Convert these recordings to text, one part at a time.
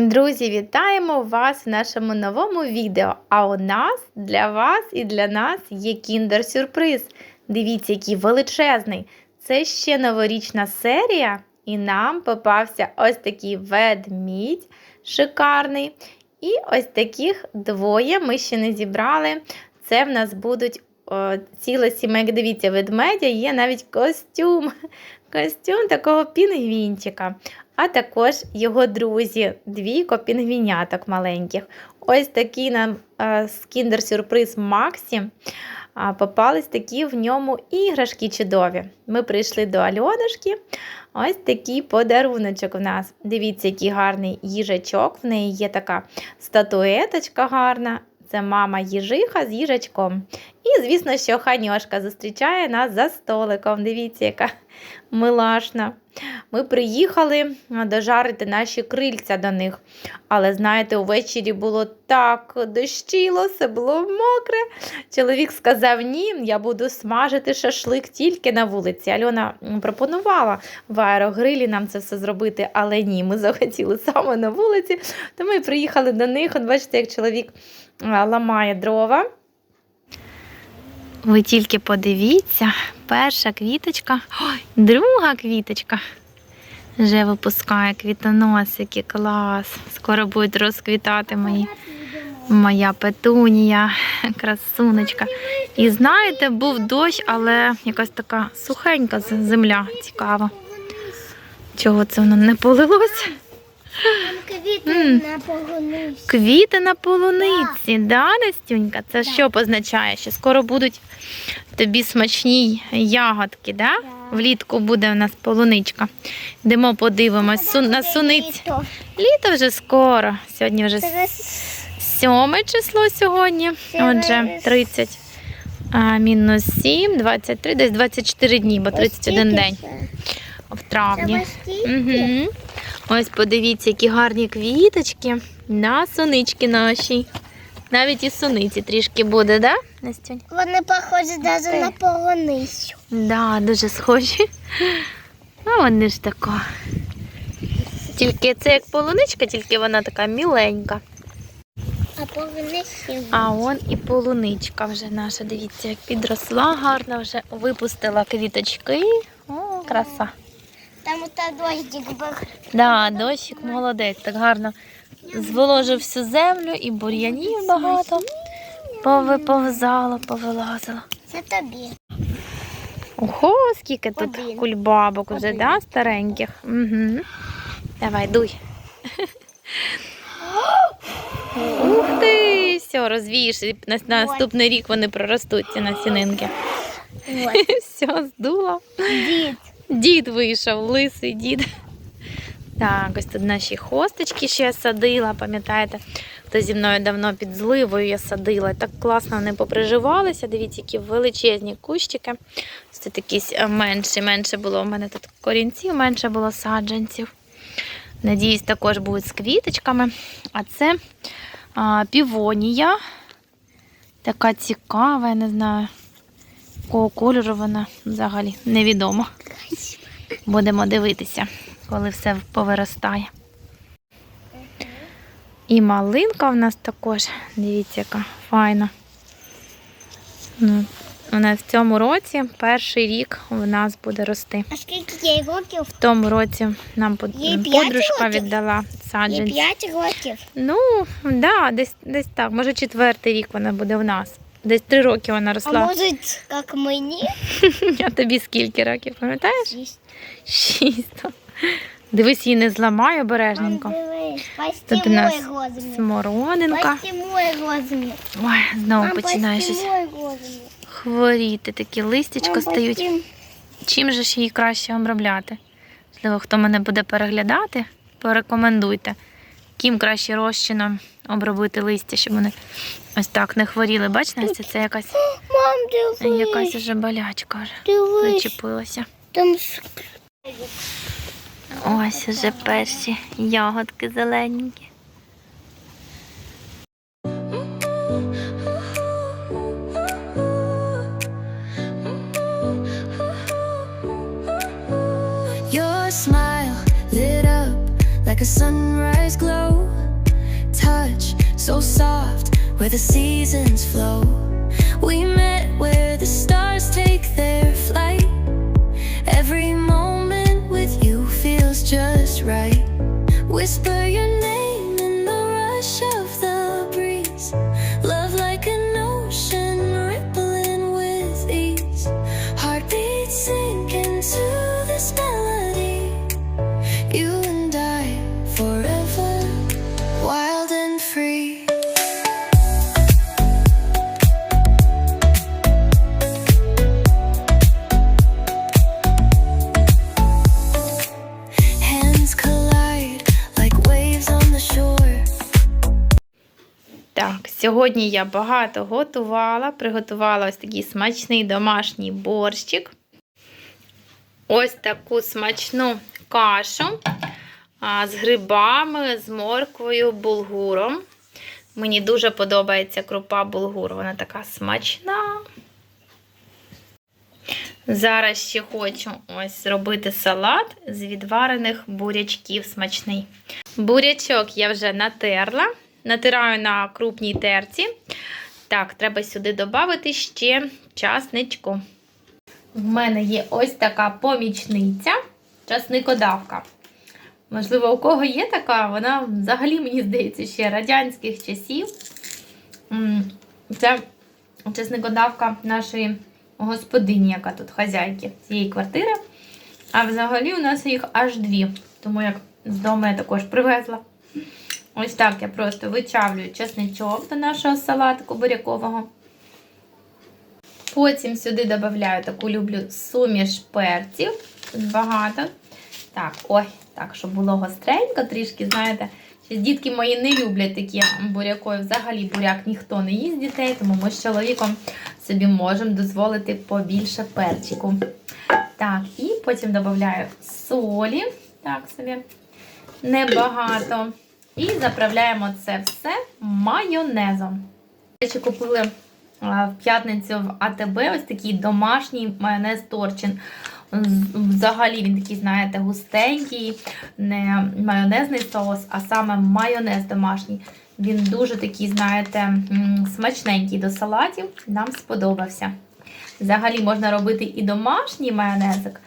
Друзі, вітаємо вас в нашому новому відео. А у нас для вас і для нас є кіндер-сюрприз. Дивіться, який величезний. Це ще новорічна серія, і нам попався ось такий ведмідь шикарний. І ось таких двоє ми ще не зібрали. Це в нас будуть о, ціла сімейка. Дивіться, ведмедя є навіть костюм. Костюм такого пінгвінчика а також його друзі, двійко пінгвіняток маленьких. Ось такий нам е, кіндер-сюрприз Максі. Попались такі в ньому іграшки чудові. Ми прийшли до Альонушки. Ось такий подаруночок в нас. Дивіться, який гарний їжачок. В неї є така статуеточка гарна. Це мама їжиха з їжачком. І, звісно, що ханьошка зустрічає нас за столиком. Дивіться, яка милашна. Ми приїхали дожарити наші крильця до них. Але, знаєте, увечері було так дощило, все було мокре. Чоловік сказав: ні, я буду смажити шашлик тільки на вулиці. Альона пропонувала в аерогрилі нам це все зробити, але ні, ми захотіли саме на вулиці. То ми приїхали до них. От бачите, як чоловік ламає дрова. Ви тільки подивіться, перша квіточка, ой, друга квіточка. Вже випускає квітоносики, клас. Скоро будуть розквітати мої. Моя петунія, красунечка. І знаєте, був дощ, але якась така сухенька земля цікава. Чого це воно не Квіти М. на полуниці. Квіти на полуниці, да, Настюнька? Це що позначає? Що скоро будуть тобі смачні ягодки, да? Влітку буде у нас полуничка. Йдемо подивимось Су- на суниць. Літо. Літо вже скоро. Сьогодні вже Це сьоме число сьогодні. Отже, 30 а, мінус 7, 23, десь 24 дні, бо 31 день в травні. Угу. Ось подивіться, які гарні квіточки на сонички наші. Навіть і суниці трішки буде, да, Настюнь? Вони похожі навіть на полуницю. Да, дуже схожі. Ну, вони ж така. Тільки це як полуничка, тільки вона така міленька. А полуниці. А он і полуничка вже наша. Дивіться, як підросла гарно, вже випустила квіточки. О, краса. Там ота дощик був. Да, дощик молодець, так гарно зволожив всю землю і бур'янів багато. Повиповзало, повилазило. Це тобі. Ого, скільки тут Один. кульбабок уже, Один. да, стареньких. Угу. Давай, дуй. Ух ти! Все, розвієш, і на на наступний рік вони проростуть, ці насінинки. Все, здуло. Дід. Дід вийшов, лисий дід. Так, ось тут наші хосточки ще я садила, пам'ятаєте, хто зі мною давно під зливою я садила. Так класно вони поприживалися. Дивіться, які величезні кущики. Ось тут якісь е, менші, менше було. У мене тут корінців, менше було саджанців. Надіюсь, також будуть з квіточками. А це а, півонія. Така цікава, я не знаю, якого кольору вона взагалі невідомо. Будемо дивитися, коли все повиростає. І малинка в нас також, дивіться, яка файна. Ну, вона в цьому році перший рік у нас буде рости. А скільки їй років? В тому році нам Їй подружка років? віддала Їй саджанці. 5 років. Ну, да, десь, десь так. Може, четвертий рік вона буде в нас. Десь три роки вона А росла. може, як мені? А тобі скільки років, пам'ятаєш? Шість. Шість. Дивись, її не зламай Мам, обережненько. дивись, Тут у нас. Смородинка. Ой, знову Мам, починає щось хворіти. Такі листячка Мам, стають. Чим же ж її краще обробляти? Можливо, хто мене буде переглядати, порекомендуйте, ким краще розчином обробити листя, щоб вони ось так не хворіли. Бачите, Настя, це якась, Мам, дивись. якась вже болячка вже Дивись. причепилася. Там Ось уже перші ягодки зелененькі. Your smile lit up like a sunrise. So soft where the seasons flow. We met where the stars take their flight. Every moment with you feels just right. Whisper your name сьогодні я багато готувала. Приготувала ось такий смачний домашній борщик. Ось таку смачну кашу з грибами, з морквою, булгуром. Мені дуже подобається крупа булгур, вона така смачна. Зараз ще хочу ось зробити салат з відварених бурячків смачний. Бурячок я вже натерла, натираю на крупній терці. Так, треба сюди додати ще часничку. В мене є ось така помічниця, часникодавка. Можливо, у кого є така, вона взагалі, мені здається, ще радянських часів. Це часникодавка нашої господині, яка тут хазяйки цієї квартири. А взагалі у нас їх аж дві. Тому як з дому я також привезла. Ось так я просто вичавлюю чесничок до нашого салатику бурякового. Потім сюди додаю таку люблю суміш перців. Тут багато. Так, ой, так, щоб було гостренько, трішки, знаєте, дітки мої не люблять такі бурякові. Взагалі буряк ніхто не їсть дітей, тому ми з чоловіком собі можемо дозволити побільше перчику. Так, і потім додаю солі. Так собі, небагато. І заправляємо це все майонезом. До речі, купили в п'ятницю в АТБ ось такий домашній майонез Торчин. Взагалі він такий, знаєте, густенький, не майонезний соус, а саме майонез домашній. Він дуже такий, знаєте, смачненький до салатів. Нам сподобався. Взагалі можна робити і домашній майонезик.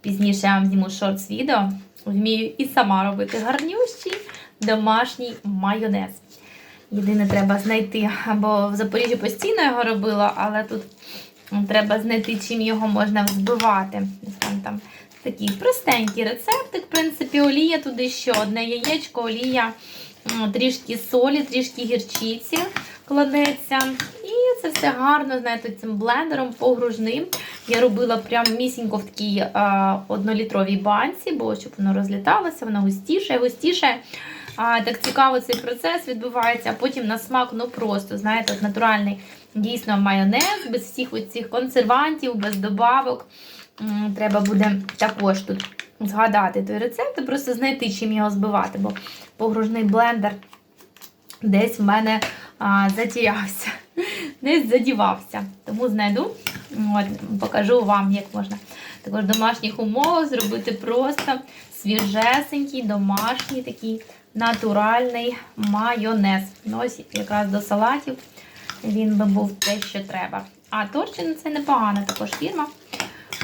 Пізніше я вам зніму шортс відео. Вмію і сама робити гарнющий домашній майонез. Єдине, треба знайти, бо в Запоріжжі постійно його робила, але тут треба знайти, чим його можна взбивати. Там, там такий простенький рецептик. В принципі, олія туди ще одне яєчко, олія, трішки солі, трішки гірчиці кладеться. І це все гарно, знаєте, цим блендером погружним. Я робила прям місінько в такій однолітровій банці, бо щоб воно розліталося, воно густіше, густіше. А, так цікаво цей процес відбувається, а потім на смак, ну просто, знаєте, натуральний дійсно майонез, без всіх цих консервантів, без добавок. Треба буде також тут згадати той рецепт і просто знайти, чим його збивати, бо погружний блендер десь в мене а, затірявся, десь задівався. Тому знайду, от, покажу вам, як можна також в домашніх умовах зробити просто свіжесенький, домашній такий натуральний майонез. Ну, ось якраз до салатів він би був те, що треба. А Торчин це непогана також фірма.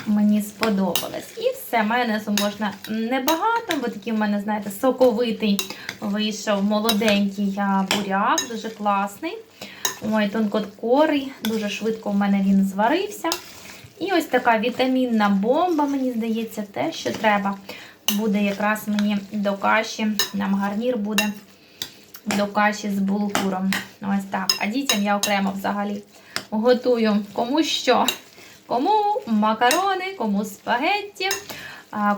Мені сподобалось. І все, майонезу можна небагато, бо такий в мене, знаєте, соковитий вийшов молоденький буряк, дуже класний. Ой, тонкоткорий, дуже швидко в мене він зварився. І ось така вітамінна бомба, мені здається, те, що треба. Буде якраз мені до каші, нам гарнір буде до каші з булгуром. Ось так. А дітям я окремо взагалі готую кому що. Кому макарони, кому спагетті,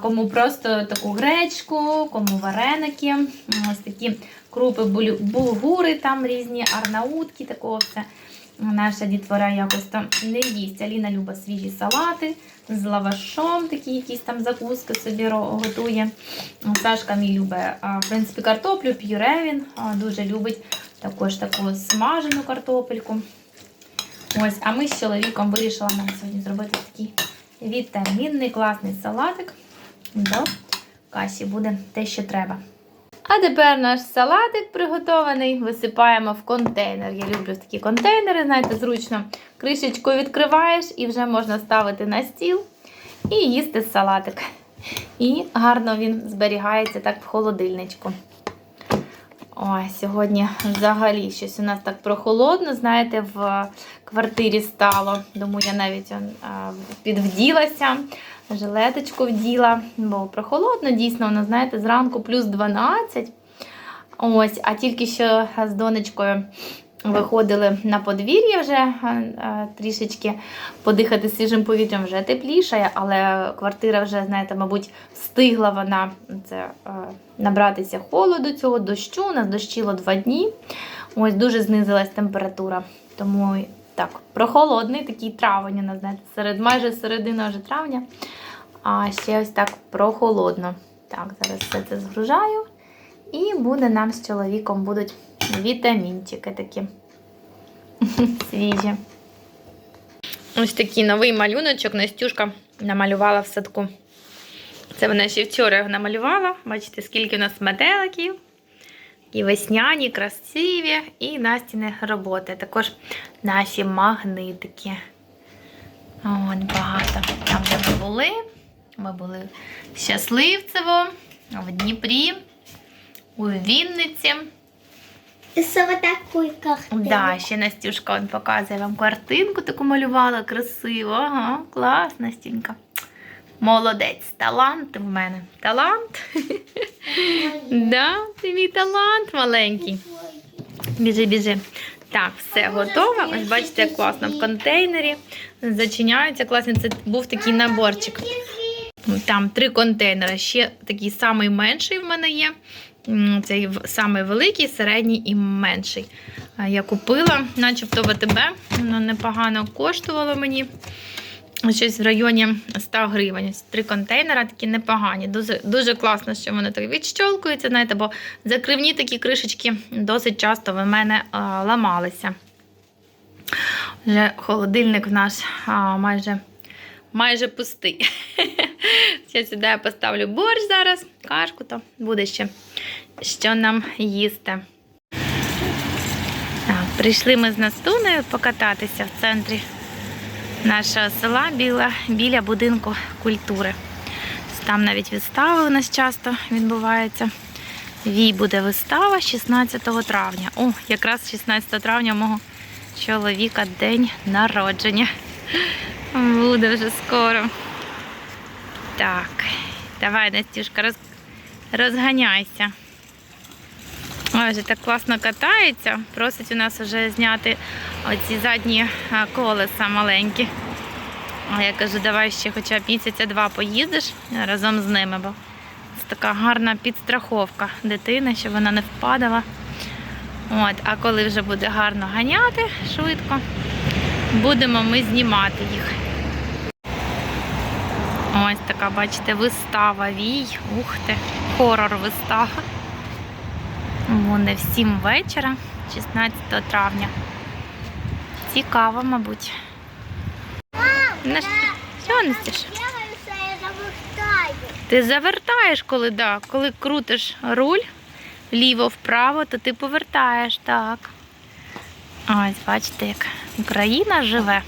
кому просто таку гречку, кому вареники. Ось такі крупи булгури, там різні арнаутки, такого все. Наша дітвора якось там не їсть. Аліна любить свіжі салати з лавашом, такі якісь там закуски собі готує. Сашка мій любить, в принципі, картоплю, пюре він дуже любить. Також таку смажену картопельку. Ось, а ми з чоловіком вирішили нам сьогодні зробити такий вітамінний класний салатик. До каші буде те, що треба. А тепер наш салатик приготований. Висипаємо в контейнер. Я люблю такі контейнери, знаєте, зручно. Кришечку відкриваєш і вже можна ставити на стіл і їсти салатик. І гарно він зберігається так в холодильничку. Ой, сьогодні взагалі щось у нас так прохолодно, знаєте, в квартирі стало. Тому я навіть підвділася, жилеточку вділа, бо прохолодно, дійсно, воно, знаєте, зранку плюс 12. Ось, а тільки що з донечкою виходили на подвір'я вже а, а, трішечки подихати свіжим повітрям вже тепліше, але квартира вже, знаєте, мабуть, встигла вона це, е, набратися холоду цього дощу. У нас дощило два дні. Ось дуже знизилась температура. Тому так, прохолодний такий травень, у нас, знаєте, серед, майже середина вже травня. А ще ось так прохолодно. Так, зараз все це згружаю. І буде нам з чоловіком будуть вітамінчики такі свіжі. Ось такий новий малюночок Настюшка намалювала в садку. Це вона ще вчора намалювала. Бачите, скільки у нас метеликів. І весняні, красиві, і Настіни роботи. Також наші магнитики. От багато. Там, де ми були. Ми були в Щасливцево, в Дніпрі, у Вінниці. Це вот такой. Да, ще Настюшка он показує вам картинку таку малювала красиво. Ага, клас, Настюнька. Молодець, талант в мене. Талант. да, ти мій талант маленький. Біжи, біжи. Так, все готово. Ось бачите, як класно в контейнері. Зачиняється класно. Це був такий наборчик. Там три контейнери. Ще такий самий менший в мене є. Цей самий великий, середній і менший. Я купила, начебто в АТБ. Воно непогано коштувало мені. Щось в районі 100 гривень. Три контейнера такі непогані. Дуже, дуже класно, що вони так відщолкуються, знаєте, бо закривні такі кришечки досить часто в мене ламалися. Вже холодильник в нас а, майже, майже пустий. Ще сюди я поставлю борщ зараз, кашку, то буде ще що нам їсти. Так, прийшли ми з Настунею покататися в центрі нашого села біля, біля будинку культури. Там навіть вистави у нас часто відбуваються. Вій буде вистава 16 травня. О, якраз 16 травня мого чоловіка день народження. Буде вже скоро. Так, давай, Настюшка, розганяйся. Ой, вже так класно катається. Просить у нас вже зняти оці задні колеса маленькі. А я кажу, давай ще хоча б місяця-два поїздиш разом з ними, бо це така гарна підстраховка дитини, щоб вона не впадала. От, а коли вже буде гарно ганяти швидко, будемо ми знімати їх. Ось така, бачите, вистава вій. Ух ти, хорор вистава. Вони в 7 вечора, 16 травня. Цікаво, мабуть. На що? Що, Настюш? Я завертаю. Ти завертаєш, коли да, коли крутиш руль вліво-вправо, то ти повертаєш, так. Ось, бачите, як Україна живе.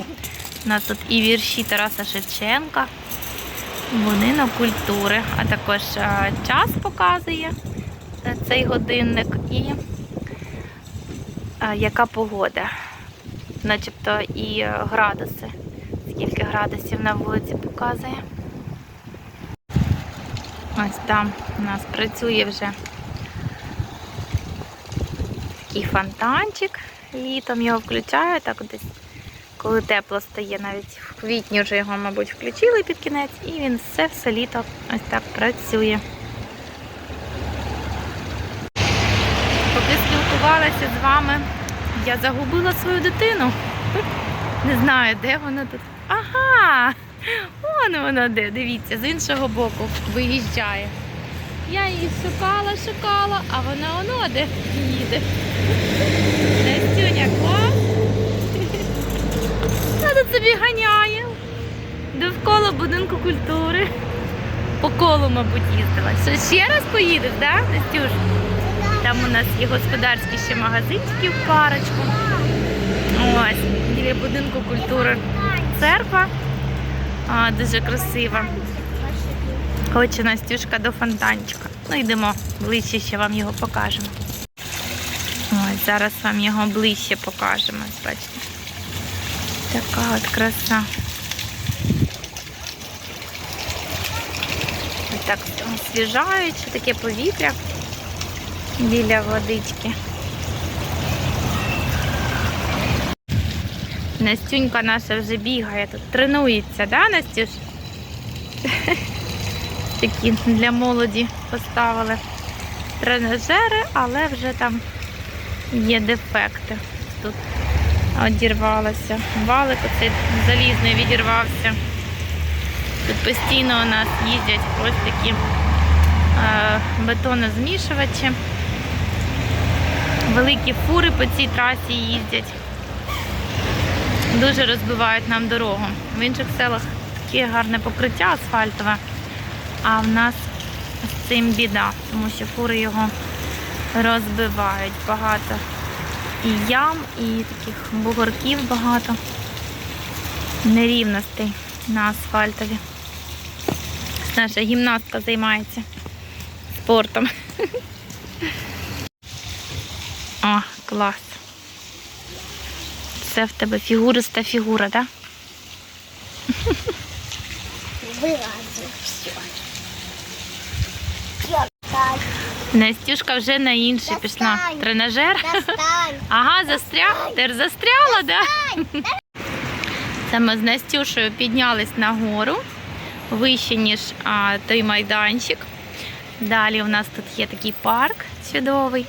У нас тут і вірші Тараса Шевченка, будинок культури, а також час показує цей годинник і яка погода. Начебто і е, градуси. Скільки градусів на вулиці показує. Ось там у нас працює вже такий фонтанчик. Літом його включаю, так десь, коли тепло стає, навіть в квітні вже його, мабуть, включили під кінець, і він все все літо ось так працює. Спілкувалася з вами, я загубила свою дитину. Не знаю, де вона тут. Ага! Вон вона де, дивіться, з іншого боку виїжджає. Я її шукала, шукала, а вона воно де їде. Настюня, клас. Вона тут собі ганяє. Довкола будинку культури. по колу, мабуть, їздила. Що ще раз поїдеш, да, Настюш? Там у нас є господарські ще магазинчики в парочку. Ось, біля будинку культури церква. А, дуже красива. Хоче Настюшка до фонтанчика. Ну, йдемо ближче, ще вам його покажемо. Ось, зараз вам його ближче покажемо. Бачите. Така от краса. Ось Так освіжаюче таке повітря біля водички. Настюнька наша вже бігає тут, тренується, да, Настюш? Такі для молоді поставили тренажери, але вже там є дефекти. Тут одірвалося. Валик оцей залізний відірвався. Тут постійно у нас їздять ось такі е, бетонозмішувачі. Великі фури по цій трасі їздять. Дуже розбивають нам дорогу. В інших селах таке гарне покриття асфальтове, а в нас з цим біда, тому що фури його розбивають багато. І ям, і таких бугорків багато. Нерівностей на асфальтові. Наша гімнастка займається спортом. О, клас. Це в тебе фігуриста фігура, так? Вилазу все. Настюшка вже на інший пішла. Тренажер. Достань. Ага, застряг. Ти ж застряла, да? Це ми з Настюшею піднялись на гору, вище, ніж а, той майданчик. Далі у нас тут є такий парк чудовий.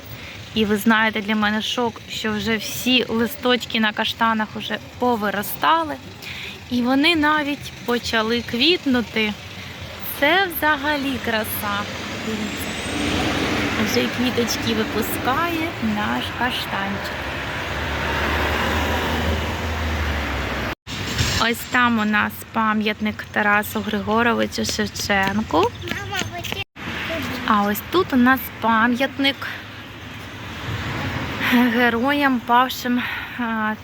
І ви знаєте, для мене шок, що вже всі листочки на каштанах вже повиростали. І вони навіть почали квітнути. Це взагалі краса. Дивіться. Вже й квіточки випускає наш каштанчик. Ось там у нас пам'ятник Тарасу Григоровичу Шевченку. А ось тут у нас пам'ятник героям, павшим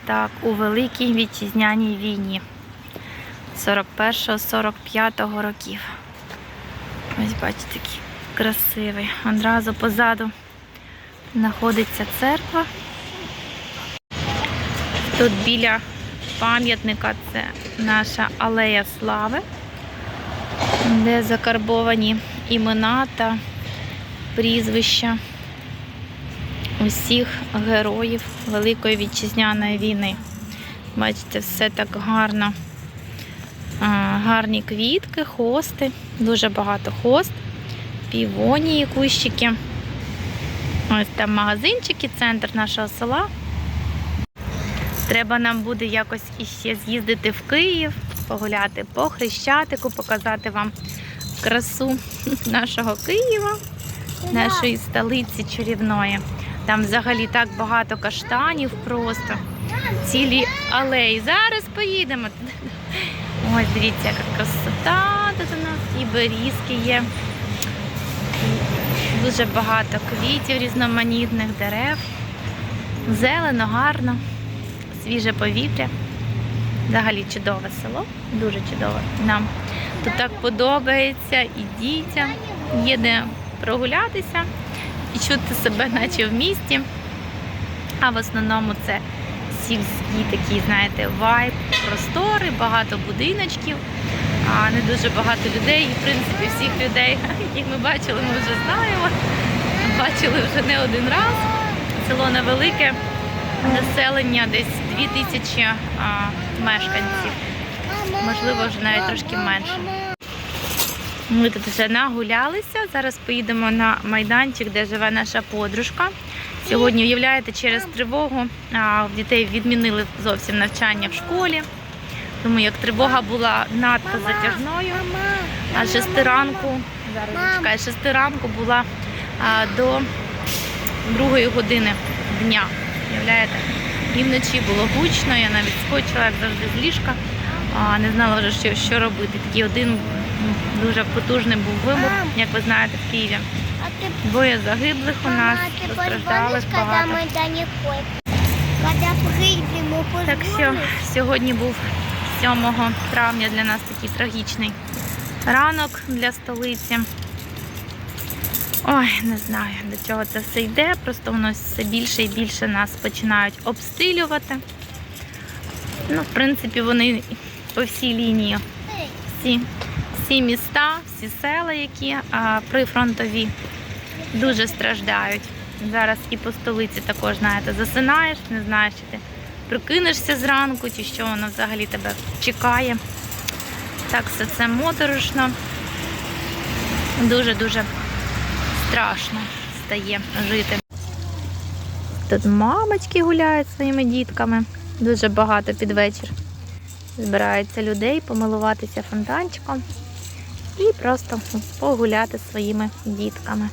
так, у Великій Вітчизняній війні 41-45 років. Ось бачите, такий красивий. Одразу позаду знаходиться церква. Тут біля пам'ятника це наша алея слави, де закарбовані імена та прізвища усіх героїв Великої Вітчизняної війни. Бачите, все так гарно. Гарні квітки, хости, дуже багато хост, півонії, кущики. Ось там магазинчики, центр нашого села. Треба нам буде якось іще з'їздити в Київ, погуляти по Хрещатику, показати вам красу нашого Києва, нашої столиці чарівної. Там взагалі так багато каштанів просто. Цілі алеї. Зараз поїдемо. Ось дивіться, яка красота тут у нас. І берізки є. Дуже багато квітів, різноманітних дерев. Зелено, гарно, свіже повітря. Взагалі чудове село, дуже чудове. Нам тут так подобається і дітям. Є де прогулятися і чути себе, наче в місті. А в основному це сільські такі, знаєте, вайб, простори, багато будиночків, а не дуже багато людей. І в принципі всіх людей, яких ми бачили, ми вже знаємо. Бачили вже не один раз. Село невелике, населення десь 2000 а, мешканців. Можливо, вже навіть трошки менше. Ми тут вже нагулялися. Зараз поїдемо на майданчик, де живе наша подружка. Сьогодні, уявляєте, через тривогу в дітей відмінили зовсім навчання в школі. Тому як тривога була надто затяжною, а шести ранку, зараз зачекаю, з шести ранку була до другої години дня. Уявляєте? І вночі було гучно, я навіть скочила, як завжди, з ліжка. Не знала вже, що, що робити. Такий один дуже потужний був вибух, Мам. як ви знаєте, в Києві. А ты, Двоє загиблих у нас, мама, а ты постраждалих позвонишь, когда багато. мы далеко? Когда придем, мы Так що позвонишь? сьогодні був 7 травня для нас такий трагічний ранок для столиці. Ой, не знаю, до чого це все йде. Просто воно все більше і більше нас починають обстрілювати. Ну, в принципі, вони по всій лінії, Эй, всі, всі міста, всі села, які а, прифронтові, дуже страждають. Зараз і по столиці також, знаєте, засинаєш, не знаєш, чи ти прокинешся зранку, чи що воно взагалі тебе чекає. Так все це моторошно. Дуже-дуже страшно стає жити. Тут мамочки гуляють своїми дітками. Дуже багато під вечір. Збирається людей помилуватися фонтанчиком і просто погуляти своїми дітками.